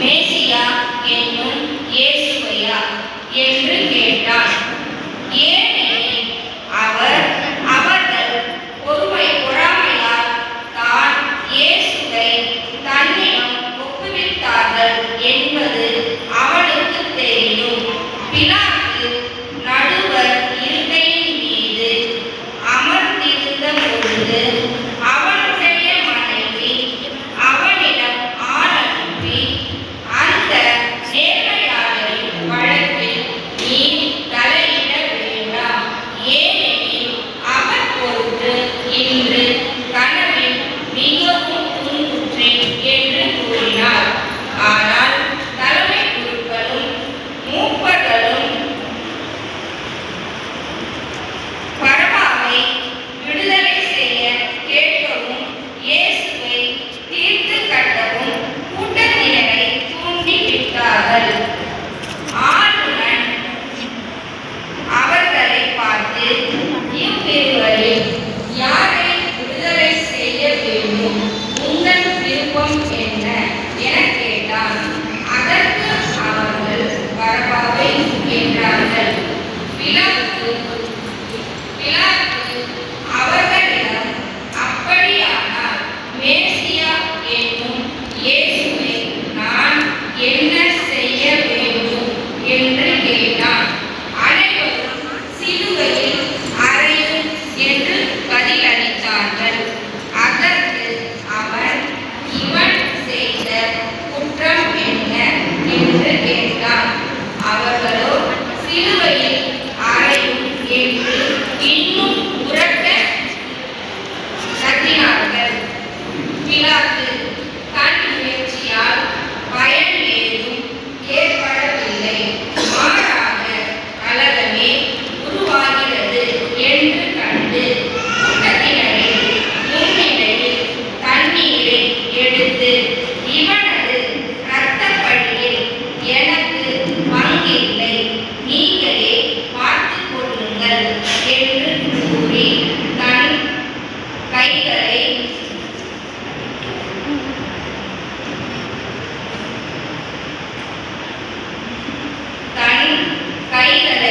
மேசியா என்னும் அவர்களோ சிலுவையில் அறையும் என்று இன்னும் கொள்ளுங்கள் என்று கூறி கண் கைகளை கைகளை